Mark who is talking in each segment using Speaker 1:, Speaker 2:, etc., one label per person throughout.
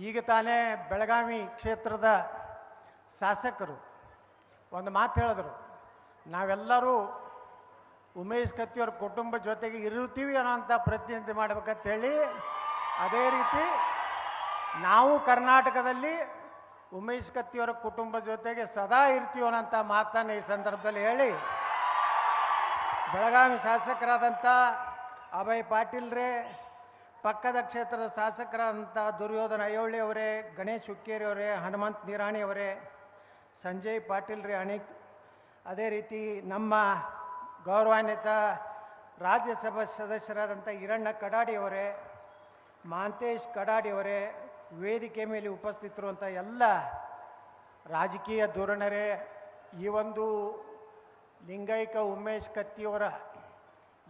Speaker 1: ಈಗ ತಾನೇ ಬೆಳಗಾವಿ ಕ್ಷೇತ್ರದ ಶಾಸಕರು ಒಂದು ಮಾತು ಹೇಳಿದ್ರು. ನಾವೆಲ್ಲರೂ ಉಮೇಶ್ ಕತ್ತಿಯವ್ರ ಕುಟುಂಬ ಜೊತೆಗೆ ಇರುತ್ತೀವಿ ಅನ್ನೋಂಥ ಪ್ರತಿನಿಧಿ ಮಾಡ್ಬೇಕಂತ ಹೇಳಿ ಅದೇ ರೀತಿ ನಾವು ಕರ್ನಾಟಕದಲ್ಲಿ ಉಮೇಶ್ ಕತ್ತಿಯವರ ಕುಟುಂಬ ಜೊತೆಗೆ ಸದಾ ಇರ್ತೀವಿ ಅನ್ನೋಂಥ ಮಾತನ್ನು ಈ ಸಂದರ್ಭದಲ್ಲಿ ಹೇಳಿ ಬೆಳಗಾವಿ ಶಾಸಕರಾದಂಥ ಅಭಯ್ ಪಾಟೀಲ್ರೇ ಪಕ್ಕದ ಕ್ಷೇತ್ರದ ಶಾಸಕರಾದಂಥ ದುರ್ಯೋಧನ ಅಯ್ಯೋಳಿ ಅವರೇ, ಗಣೇಶ್ ಹುಕ್ಕೇರಿ ಅವರೇ, ಹನುಮಂತ್ ನಿರಾಣಿ ಅವರೇ, ಸಂಜಯ್ ಪಾಟೀಲ್ ರೀ ಅಣಿಕ್ ಅದೇ ರೀತಿ ನಮ್ಮ ಗೌರವಾನ್ವಿತ ರಾಜ್ಯಸಭಾ ಸದಸ್ಯರಾದಂಥ ಹಿರಣ್ಣ ಕಡಾಡಿ ಅವರೇ, ಮಾಂತೇಶ್ ಕಡಾಡಿ ಅವರೇ, ವೇದಿಕೆ ಮೇಲೆ ಉಪಸ್ಥಿತರುವಂಥ ಎಲ್ಲ ರಾಜಕೀಯ ಧೋರಣರೇ, ಈ ಒಂದು ಲಿಂಗೈಕ ಉಮೇಶ್ ಕತ್ತಿಯವರ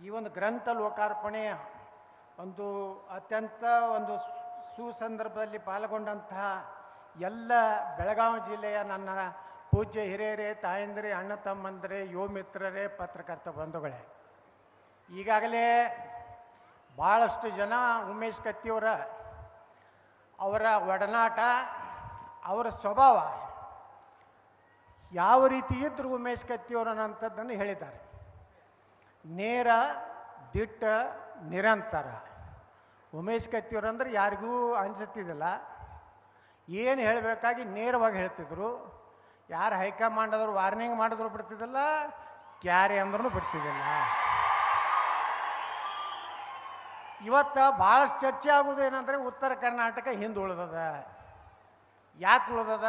Speaker 1: ಈ ಒಂದು ಗ್ರಂಥ ಲೋಕಾರ್ಪಣೆಯ ಒಂದು ಅತ್ಯಂತ ಒಂದು ಸುಸಂದರ್ಭದಲ್ಲಿ ಪಾಲ್ಗೊಂಡಂತಹ ಎಲ್ಲ ಬೆಳಗಾವಿ ಜಿಲ್ಲೆಯ ನನ್ನ ಪೂಜ್ಯ ಹಿರಿಯರೇ, ತಾಯಂದಿರೇ, ಅಣ್ಣ ತಮ್ಮಂದಿರೇ ಯೋ ಮಿತ್ರರೇ, ಪತ್ರಕರ್ತ ಬಂಧುಗಳೇ. ಈಗಾಗಲೇ ಭಾಳಷ್ಟು ಜನ ಉಮೇಶ್ ಕತ್ತಿಯವರ, ಅವರ ಒಡನಾಟ, ಅವರ ಸ್ವಭಾವ ಯಾವ ರೀತಿ ಇದ್ದರೂ ಉಮೇಶ್ ಕತ್ತಿಯವರು ಅನ್ನೋಂಥದ್ದನ್ನು ಹೇಳಿದ್ದಾರೆ. ನೇರ, ದಿಟ್ಟ, ನಿರಂತರ. ಉಮೇಶ್ ಕತ್ತಿಯವ್ರಂದ್ರೆ ಯಾರಿಗೂ ಅನ್ಸುತ್ತಿದ್ದಿಲ್ಲ. ಏನು ಹೇಳಬೇಕಾಗಿ ನೇರವಾಗಿ ಹೇಳ್ತಿದ್ರು. ಯಾರು ಹೈಕಮಾಂಡ್ ಆದರೂ ವಾರ್ನಿಂಗ್ ಮಾಡಿದ್ರು ಬಿಡ್ತಿದ್ದಿಲ್ಲ, ಕ್ಯಾರಿ ಅಂದ್ರೂ ಬಿಡ್ತಿದ್ದಿಲ್ಲ. ಇವತ್ತು ಭಾಳಷ್ಟು ಚರ್ಚೆ ಆಗೋದು ಏನಂದರೆ ಉತ್ತರ ಕರ್ನಾಟಕ ಹಿಂದೆ ಉಳಿದದ. ಯಾಕೆ ಉಳಿದದ?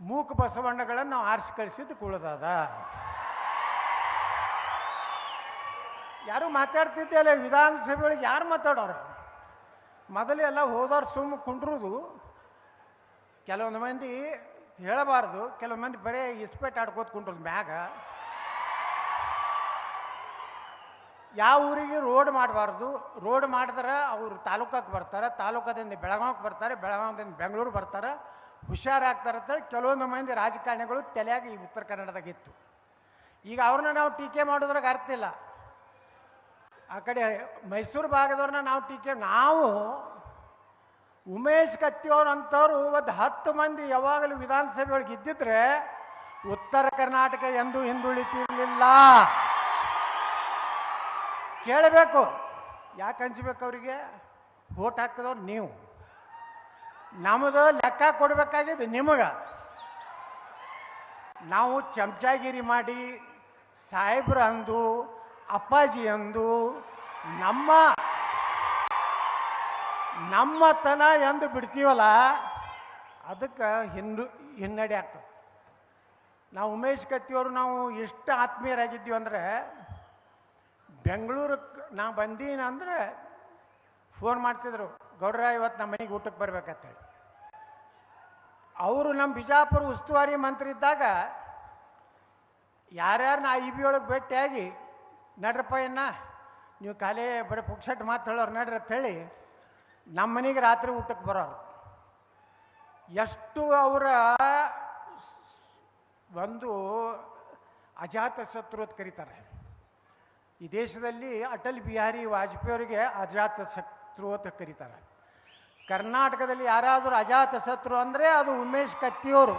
Speaker 1: ಮೂಕ ಬಸವಣ್ಣಗಳನ್ನು ನಾವು ಆರಿಸಿ ಕಳಿಸಿದ್ದಕ್ಕೆ ಉಳಿದದ. ಯಾರು ಮಾತಾಡ್ತಿದ್ದಲ್ಲ ವಿಧಾನಸಭೆ ಒಳಗೆ ಯಾರು ಮಾತಾಡೋರು? ಮೊದಲೆಲ್ಲ ಹೋದವ್ರು ಸುಮ್ಮ ಕುಂಡ್ರುದು. ಕೆಲವೊಂದು ಮಂದಿ ಹೇಳಬಾರ್ದು ಕೆಲವು ಮಂದಿ ಬರೀ ಇಸ್ಪೇಟ್ ಆಡ್ಕೋತ ಕುಂಡ್ರದು ಮ್ಯಾಗ. ಯಾವ ಊರಿಗೆ ರೋಡ್ ಮಾಡಬಾರ್ದು, ರೋಡ್ ಮಾಡಿದ್ರೆ ಅವರು ತಾಲೂಕಕ್ಕೆ ಬರ್ತಾರೆ, ತಾಲೂಕದಿಂದ ಬೆಳಗಾವಿಗೆ ಬರ್ತಾರೆ, ಬೆಳಗಾವಿದಿಂದ ಬೆಂಗಳೂರು ಬರ್ತಾರೆ, ಹುಷಾರಾಗ್ತಾರೆ ಅಂತೇಳಿ ಕೆಲವೊಂದು ಮಂದಿ ರಾಜಕಾರಣಿಗಳು ತಲೆಯಾಗಿ ಈ ಉತ್ತರ ಕನ್ನಡದಾಗಿತ್ತು ಈಗ ಅವ್ರನ್ನ ನಾವು ಟೀಕೆ ಮಾಡೋದ್ರಾಗ ಅರ್ಥ ಇಲ್ಲ. ಆ ಕಡೆ ಮೈಸೂರು ಭಾಗದವ್ರನ್ನ ನಾವು ಟೀಕೆ ನಾವು ಉಮೇಶ್ ಕತ್ತಿಯವ್ರು ಅಂಥವ್ರು ಒಂದು ಹತ್ತು ಮಂದಿ ಯಾವಾಗಲೂ ವಿಧಾನಸಭೆ ಒಳಗೆ ಇದ್ದಿದ್ರೆ ಉತ್ತರ ಕರ್ನಾಟಕ ಎಂದೂ ಹಿಂದುಳಿತಿರ್ಲಿಲ್ಲ. ಕೇಳಬೇಕು. ಯಾಕೆ ಹಂಚ್ಬೇಕು ಅವರಿಗೆ? ಓಟ್ ಹಾಕಿದವ್ರು ನೀವು. ನಮ್ಮದು ಲೆಕ್ಕ ಕೊಡಬೇಕಾಗಿದ್ದು ನಿಮಗೆ. ನಾವು ಚಮಚಾಗಿರಿ ಮಾಡಿ ಸಾಹೇಬ್ರ ಅಂದು ಅಪ್ಪಾಜಿ ಎಂದು ನಮ್ಮ ನಮ್ಮತನ ಎಂದು ಬಿಡ್ತೀವಲ್ಲ, ಅದಕ್ಕೆ ಹಿಂದು ಹಿನ್ನಡೆ ಆಗ್ತದೆ. ನಾವು ಉಮೇಶ್ ಕತ್ತಿಯವರು ನಾವು ಎಷ್ಟು ಆತ್ಮೀಯರಾಗಿದ್ದೀವಿ ಅಂದರೆ ಬೆಂಗಳೂರಿಗೆ ನಾ ಬಂದೀನಿ ಅಂದರೆ ಫೋನ್ ಮಾಡ್ತಿದ್ರು, ಗೌಡ್ರ, ಇವತ್ತು ನಮ್ಮ ಮನೆಗೆ ಊಟಕ್ಕೆ ಬರ್ಬೇಕಂತೇಳಿ. ಅವರು ನಮ್ಮ ಬಿಜಾಪುರ ಉಸ್ತುವಾರಿ ಮಂತ್ರಿ ಇದ್ದಾಗ ಯಾರ್ಯಾರನ್ನ ಐ ಬಿ ಒಳಗೆ ಭೇಟಿಯಾಗಿ ನಡ್ರಪ್ಪ ಇನ್ನ ನೀವು ಖಾಲಿ ಬರೀ ಪುಕ್ಸಟ್ ಮಾತು ಹೇಳೋರು ನಡ್ರಿ ಅಂತ ಹೇಳಿ ನಮ್ಮ ಮನೆಗೆ ರಾತ್ರಿ ಊಟಕ್ಕೆ ಬರೋರು. ಎಷ್ಟು ಅವರ ಒಂದು ಅಜಾತ ಶತ್ರು ಅಂತ ಕರೀತಾರೆ. ಈ ದೇಶದಲ್ಲಿ ಅಟಲ್ ಬಿಹಾರಿ ವಾಜಪೇಯಿ ಅವರಿಗೆ ಅಜಾತ ಶತ್ರು ಅಂತ ಕರೀತಾರೆ. ಕರ್ನಾಟಕದಲ್ಲಿ ಯಾರಾದರೂ ಅಜಾತ ಶತ್ರು ಅಂದರೆ ಅದು ಉಮೇಶ್ ಕತ್ತಿಯವರು.